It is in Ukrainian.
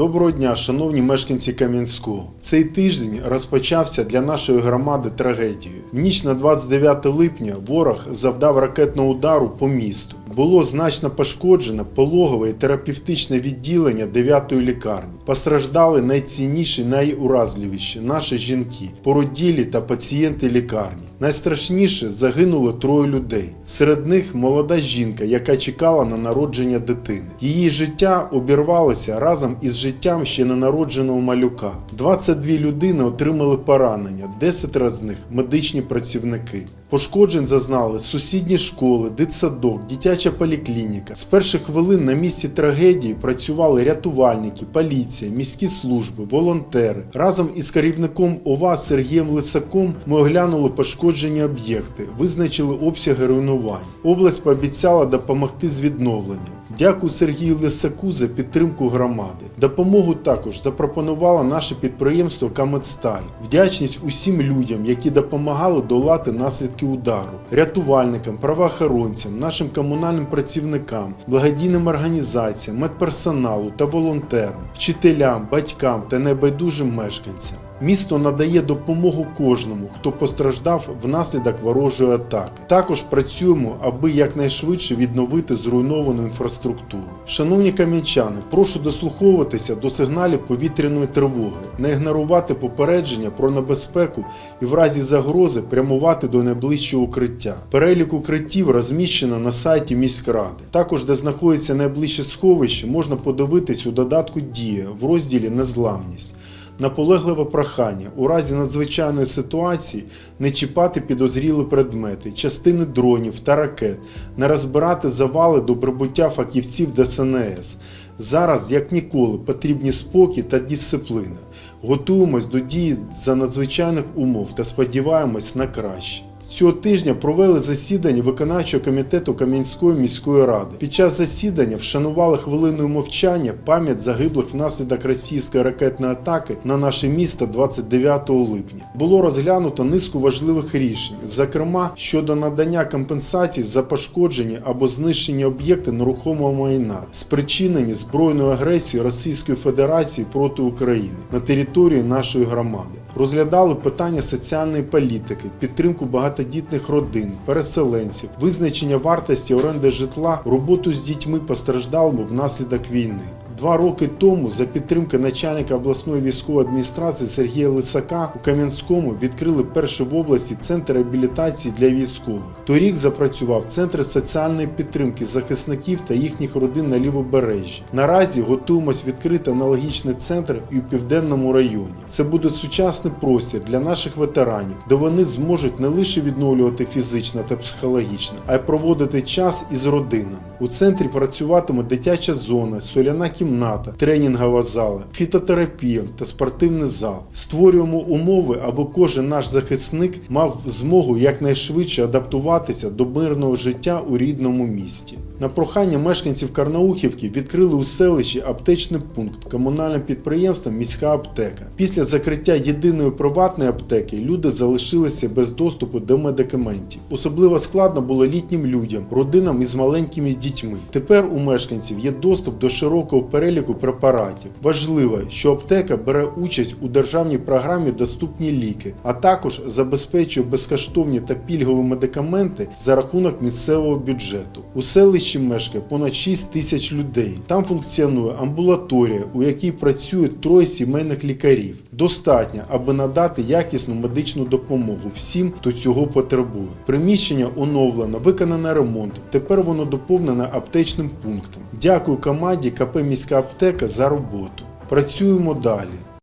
Доброго дня, шановні мешканці Кам'янського. Цей тиждень розпочався для нашої громади трагедією. Ніч на 29 липня ворог завдав ракетного удару по місту. Було значно пошкоджено пологове і терапевтичне відділення 9-ї лікарні. Постраждали найцінніші, найуразливіші наші жінки, породілі та пацієнти лікарні. Найстрашніше загинуло троє людей. Серед них молода жінка, яка чекала на народження дитини. Її життя обірвалося разом із життям ще ненародженого малюка. 22 людини отримали поранення, 10 з них медичні працівники. Пошкоджень зазнали сусідні школи, дитсадок, дитяча поліклініка. З перших хвилин на місці трагедії працювали рятувальники, поліція, міські служби, волонтери. Разом із керівником ОВА Сергієм Лисаком ми оглянули пошкоджені об'єкти, визначили обсяги руйнувань. Область пообіцяла допомогти з відновленням. Дякую Сергію Лисаку за підтримку громади. Допомогу також запропонувало наше підприємство Камедсталь. Вдячність усім людям, які допомагали долати наслідки удару, рятувальникам, правоохоронцям, нашим комунальним працівникам, благодійним організаціям, медперсоналу та волонтерам, вчителям, батькам та небайдужим мешканцям. Місто надає допомогу кожному, хто постраждав внаслідок ворожої атаки. Також працюємо, аби якнайшвидше відновити зруйновану інфраструктуру. Шановні кам'янчани, прошу дослуховуватися до сигналів повітряної тривоги, не ігнорувати попередження про небезпеку і в разі загрози прямувати до найближчого укриття. Перелік укриттів розміщено на сайті міськради. Також, де знаходиться найближче сховище, можна подивитись у додатку Дія в розділі Незламність. Наполегливе прохання у разі надзвичайної ситуації не чіпати підозрілі предмети, частини дронів та ракет, не розбирати завали до прибуття фахівців ДСНС. Зараз, як ніколи, потрібні спокій та дисципліна. Готуємось до дії за надзвичайних умов та сподіваємось на краще. Цього тижня провели засідання виконавчого комітету Кам'янської міської ради. Під час засідання вшанували хвилиною мовчання пам'ять загиблих внаслідок російської ракетної атаки на наше місто 29 липня. Було розглянуто низку важливих рішень, зокрема щодо надання компенсацій за пошкоджені або знищені об'єкти нерухомого майна, спричинені збройною агресією Російської Федерації проти України на території нашої громади. Розглядали питання соціальної політики, підтримку багатодітних родин, переселенців, визначення вартості оренди житла, роботу з дітьми постраждалими внаслідок війни. Два роки тому за підтримки начальника обласної військової адміністрації Сергія Лисака у Кам'янському відкрили перший в області центр реабілітації для військових. Торік запрацював центр соціальної підтримки захисників та їхніх родин на лівобережжі. Наразі готуємось відкрити аналогічний центр і у південному районі. Це буде сучасний простір для наших ветеранів, де вони зможуть не лише відновлювати фізично та психологічно, а й проводити час із родинами. У центрі працюватиме дитяча зона, соляна кімната, тренінгова зала, фітотерапія та спортивний зал. Створюємо умови, аби кожен наш захисник мав змогу якнайшвидше адаптуватися до мирного життя у рідному місті. На прохання мешканців Карнаухівки відкрили у селищі аптечний пункт комунальним підприємством Міська аптека. Після закриття єдиної приватної аптеки люди залишилися без доступу до медикаментів. Особливо складно було літнім людям, родинам із маленькими дітьми. Тепер у мешканців є доступ до широкого переліку препаратів. Важливо, що аптека бере участь у державній програмі Доступні ліки, а також забезпечує безкоштовні та пільгові медикаменти за рахунок місцевого бюджету. У селищі мешкає понад 6 тисяч людей. Там функціонує амбулаторія, у якій працюють троє сімейних лікарів. Достатньо, аби надати якісну медичну допомогу всім, хто цього потребує. Приміщення оновлено, виконано ремонт. Тепер воно доповнене аптечним пунктом. Дякую команді КП міська аптека за роботу. Працюємо далі.